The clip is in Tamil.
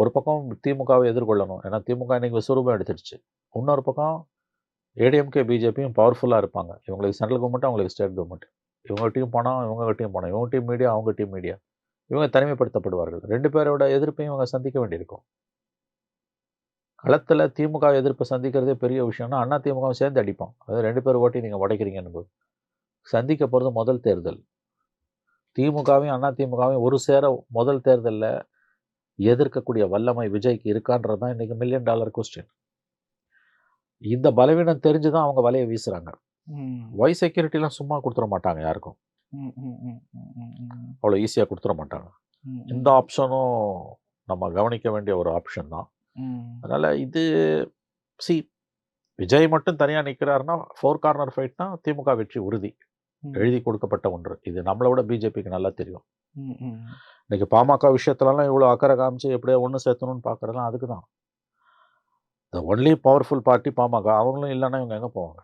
ஒரு பக்கம் திமுகவை எதிர்கொள்ளணும். ஏன்னா திமுக இன்றைக்கி விஸ்வரூபம் எடுத்துடுச்சு. இன்னொரு பக்கம் ஏடிஎம்கே பிஜேபியும் பவர்ஃபுல்லாக இருப்பாங்க. இவங்களுக்கு சென்ட்ரல் கவர்மெண்ட் அவங்களுக்கு ஸ்டேட் கவர்மெண்ட் இவங்க டீம் போனால் இவங்க டீம் போனோம் இவங்க டீம் மீடியா அவங்க டீம் மீடியா இவங்க தனிமைப்படுத்தப்படுவார்கள். ரெண்டு பேரோட எதிர்ப்பையும் இவங்க சந்திக்க வேண்டியிருக்கும். களத்தில் திமுக எதிர்ப்பு சந்திக்கிறதே பெரிய விஷயம்னா அண்ணா திமுகவும் சேர்ந்து அடிப்பான் அதாவது ரெண்டு பேர் ஓட்டி நீங்கள் உடைக்கிறீங்கன்னு போது சந்திக்க போகிறது முதல் தேர்தல். திமுகவையும் அண்ணா திமுகவையும் ஒரு சேர முதல் தேர்தலில் எதிர்க்கக்கூடிய வல்லமை விஜய்க்கு இருக்கான்றது தான் இன்றைக்கி மில்லியன் டாலர் கொஸ்டின் இந்த பலவீனம் தெரிஞ்சு தான் அவங்க வலையை வீசுகிறாங்க ஒய் செக்யூரிட்டிலாம் சும்மா கொடுத்துட மாட்டாங்க யாருக்கும். அவ்வளோ ஈஸியாக கொடுத்துட மாட்டாங்க. இந்த ஆப்ஷனும் நம்ம கவனிக்க வேண்டிய ஒரு ஆப்ஷன் தான். அதனால் இது சி விஜய் மட்டும் தனியாக நிற்கிறாருன்னா ஃபோர் கார்னர் ஃபைட்னா திமுக வெற்றி உறுதி. எழுதி கொடுக்கப்பட்ட ஒன்று. இது நம்மளை விட பிஜேபிக்கு நல்லா தெரியும். இன்னைக்கு பாமக விஷயத்துலலாம் இவ்வளோ அக்கறை காமிச்சு எப்படியோ ஒன்று சேர்த்தணும்னு பார்க்குறதுலாம் அதுக்கு தான் the only powerful party PMK. அவங்களும் இல்லைன்னா இவங்க எங்கே போவாங்க?